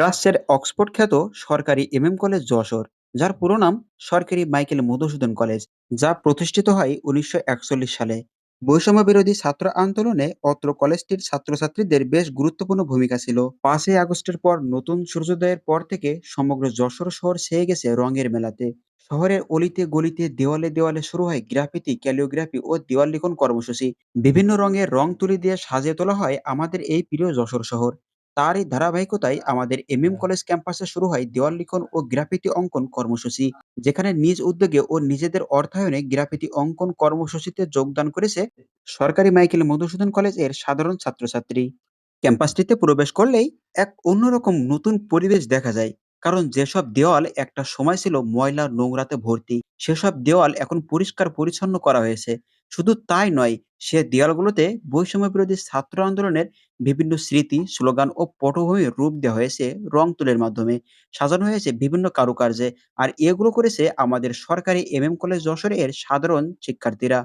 প্রাচ্যের অক্সফোর্ড খ্যাত সরকারি এমএম কলেজ যশোর, যার পুরো নাম সরকারি মাইকেল মধুসূদন কলেজ, যা প্রতিষ্ঠিত হয় উনিশশো একচল্লিশ সালে। বৈষম্য বিরোধী ছাত্র আন্দোলনে অত্র কলেজটির ছাত্রছাত্রীদের বেশ গুরুত্বপূর্ণ ভূমিকা ছিল। পাঁচই আগস্টের পর নতুন সূর্যোদয়ের পর থেকে সমগ্র যশোর শহর ছেয়ে গেছে রঙের মেলাতে। শহরের অলিতে গলিতে, দেওয়ালে দেওয়ালে শুরু হয় গ্রাফিতি, ক্যালিওগ্রাফি ও দেওয়াল লিখন কর্মসূচি। বিভিন্ন রঙের রং তুলি দিয়ে সাজিয়ে তোলা হয় আমাদের এই প্রিয় যশোর শহর। তারই ধারাবাহিকতায় আমাদের এম এম কলেজ ক্যাম্পাসে শুরু হয় দেওয়াল লিখন ও গ্রাফিতি অঙ্কন কর্মসূচি যেখানে নিজ উদ্যোগে ও নিজেদের অর্থায়নে গ্রাফিতি অঙ্কন কর্মসূচিতে যোগদান করেছে সরকারি মাইকেল মধুসূদন কলেজের সাধারণ ছাত্রছাত্রী। ক্যাম্পাসটিতে প্রবেশ করলেই এক অন্যরকম নতুন পরিবেশ দেখা যায়। কারণ যেসব দেওয়াল একটা সময় ছিল ময়লা নোংরাতে ভর্তি, সেসব দেওয়াল এখন পরিষ্কার পরিচ্ছন্ন করা হয়েছে। শুধু তাই নয়, সে দেওয়ালগুলোতে বৈষম্য বিরোধী ছাত্র আন্দোলনের বিভিন্ন স্মৃতি, স্লোগান ও পটভূমির রূপ দেওয়া হয়েছে রং তুলির মাধ্যমে। সাজানো হয়েছে বিভিন্ন কারুকার্যে, আর এগুলো করেছে আমাদের সরকারি এমএম কলেজ যশোরের সাধারণ শিক্ষার্থীরা।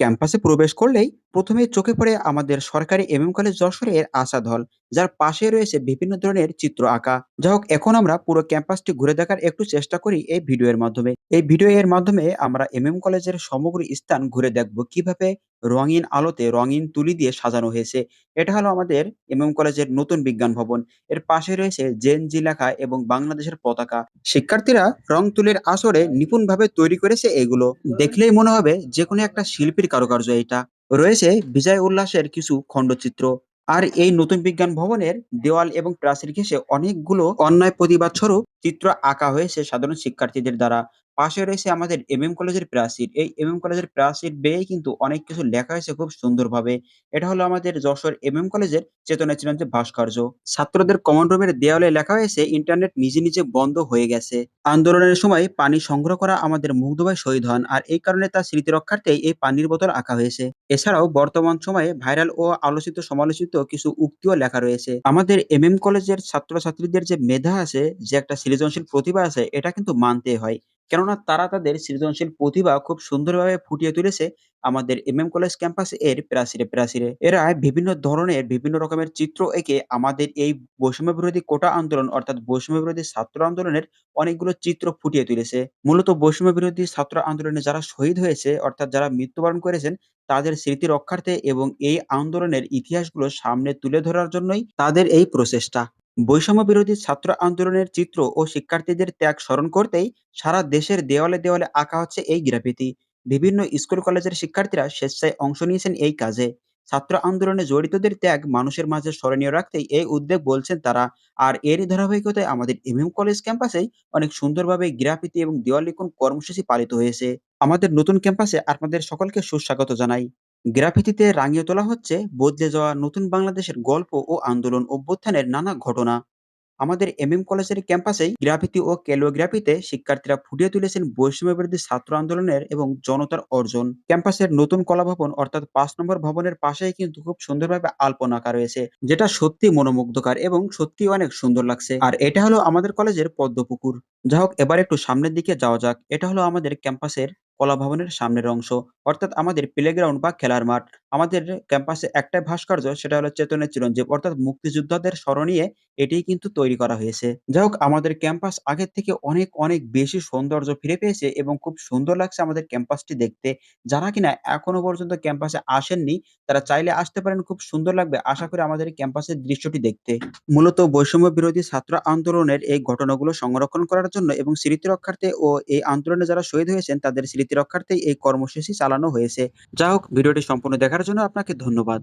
ক্যাম্পাসে প্রবেশ করলেই প্রথমে চোখে পড়ে আমাদের সরকারি এম এম কলেজ যশোরের আসাদ হল যার পাশে রয়েছে বিভিন্ন ধরনের চিত্র আঁকা। যাই হোক, এখন আমরা পুরো ক্যাম্পাসটি ঘুরে দেখার একটু চেষ্টা করি এই ভিডিও এর মাধ্যমে। এই ভিডিও এর মাধ্যমে আমরা এম কলেজের সমগ্র স্থান ঘুরে দেখব কীভাবে রঙিন আলোতে রঙিন তুলি দিয়ে সাজানো হয়েছে। এটা হলো আমাদের এমএম কলেজের নতুন বিজ্ঞান ভবন। এর পাশে রয়েছে জেএনজি লেখা এবং বাংলাদেশের পতাকা। শিক্ষার্থীরা রং তুলির আসরে নিপুণভাবে তৈরি করেছে এগুলো। দেখলেই মনে হবে যে কোনো একটা শিল্পীর কারুকার্য এটা। রয়েছে বিজয় উল্লাসের কিছু খণ্ডচিত্র। আর এই নতুন বিজ্ঞান ভবনের দেওয়াল এবং প্রাচীর ঘেঁষে অনেকগুলো অন্যায় প্রতিবাদ স্বরূপ চিত্র আঁকা হয়েছে সাধারণ শিক্ষার্থীদের দ্বারা পাশে রয়েছে আমাদের এম এমএম কলেজের প্রাচীর এই এম এমএম কলেজের প্রাচীর বেয়ে কিন্তু অনেক কিছু লেখা হয়েছে খুব সুন্দরভাবে। এটা হলো আমাদের যশোর এম এমএম কলেজের চেতনা চিরঞ্জীব ভাস্কর্য। ছাত্রদের কমন রুমের দেওয়ালে লেখা হয়েছে ইন্টারনেট নিজে নিজে বন্ধ হয়ে গেছে। আন্দোলনের সময় পানি সংগ্রহ করা আমাদের মুগ্ধভাই শহীদ হন, আর এই কারণে তার স্মৃতি রক্ষার্থে এই পানির বোতল আঁকা হয়েছে। এছাড়াও বর্তমান সময়ে ভাইরাল ও আলোচিত সমালোচিত কিছু উক্তিও লেখা রয়েছে। আমাদের এমএম কলেজের ছাত্রছাত্রীদের যে মেধা আছে, যে একটা সৃজনশীল প্রতিভা আছে, এটা কিন্তু মানতে হয়। কেননা তারা তাদের সৃজনশীল প্রতিভা খুব সুন্দরভাবে ফুটিয়ে তুলেছে আমাদের এমএম কলেজ ক্যাম্পাস এর প্রাচীরে প্রাচীরে। এরা বিভিন্ন ধরনের, বিভিন্ন রকমের চিত্র এঁকে আমাদের এই বৈষম্য বিরোধী কোটা আন্দোলন অর্থাৎ বৈষম্য বিরোধী ছাত্র আন্দোলনের অনেকগুলো চিত্র ফুটিয়ে তুলেছে। মূলত বৈষম্য বিরোধী ছাত্র আন্দোলনে যারা শহীদ হয়েছে অর্থাৎ যারা মৃত্যুবরণ করেছেন, তাদের স্মৃতি রক্ষার্থে এবং এই আন্দোলনের ইতিহাসগুলো সামনে তুলে ধরার জন্যই তাদের এই প্রচেষ্টা। বৈষম্য বিরোধী ছাত্র আন্দোলনের চিত্র ও শিক্ষার্থীদের ত্যাগ স্মরণ করতেই সারা দেশের দেওয়ালে দেওয়ালে আঁকা হচ্ছে এই গ্রাফিতি। বিভিন্ন স্কুল কলেজের শিক্ষার্থীরা স্বেচ্ছায় অংশ নিয়েছেন এই কাজে। ছাত্র আন্দোলনে জড়িতদের ত্যাগ মানুষের মাঝে স্মরণীয় রাখতেই এই উদ্যোগ বলছেন তারা। আর এরই ধারাবাহিকতায় আমাদের এমএম কলেজ ক্যাম্পাসেই অনেক সুন্দরভাবে গ্রাফিতি এবং দেওয়াল লিখন কর্মসূচি পালিত হয়েছে। আমাদের নতুন ক্যাম্পাসে আপনাদের সকলকে সুস্বাগত জানাই। গ্রাফিতিতে রাঙিয়ে তোলা হচ্ছে বদলে যাওয়া নতুন বাংলাদেশের গল্প ও আন্দোলন অভ্যুত্থানের নানা ঘটনা। আমাদের এম এমএম কলেজের ক্যাম্পাসেই গ্রাফিতি ও ক্যালিওগ্রাফিতে শিক্ষার্থীরা ফুটিয়ে তুলেছেন বৈষম্য বিরোধী ছাত্র আন্দোলনের এবং জনতার অর্জন। ক্যাম্পাসের নতুন কলা ভবন অর্থাৎ পাঁচ নম্বর ভবনের পাশেই কিন্তু খুব সুন্দরভাবে আলপনা আঁকা রয়েছে, যেটা সত্যি মনোমুগ্ধকর এবং সত্যি অনেক সুন্দর লাগছে। আর এটা হলো আমাদের কলেজের পদ্মপুকুর। যা হোক, এবার একটু সামনের দিকে যাওয়া যাক। এটা হলো আমাদের ক্যাম্পাসের কলা ভবনের সামনের অংশ। অর্থাৎ আমাদের প্লেগ্রাউন্ড বা খেলার মাঠ, আমাদের ক্যাম্পাসে একটাই ভাস্কর্য সেটা হলো চেতনের চিরঞ্জীব। অর্থাৎ মুক্তিযোদ্ধাদের স্মরণীয় এটিই কিন্তু তৈরি করা হয়েছে। যাই হোক, আমাদের ক্যাম্পাস আগের থেকে অনেক অনেক বেশি সৌন্দর্য ফিরে পেয়েছে এবং খুব সুন্দর লাগছে আমাদের ক্যাম্পাসটি দেখতে। যারা কিনা এখনও পর্যন্ত ক্যাম্পাসে আসেননি, তারা চাইলে আসতে পারেন, খুব সুন্দর লাগবে। আশা করি আমাদের ক্যাম্পাসের দৃশ্যটি দেখতে। মূলত বৈষম্য বিরোধী ছাত্র আন্দোলনের এই ঘটনাগুলো সংরক্ষণ করার জন্য এবং স্মৃতি রক্ষার্থে ও এই আন্দোলনে যারা শহীদ হয়েছেন, তাদের স্মৃতি রক্ষার্থে এই কর্মসূচি চালানো হয়েছে। যাই হোক ভিডিওটি সম্পূর্ণ দেখার জন্য আপনাকে ধন্যবাদ।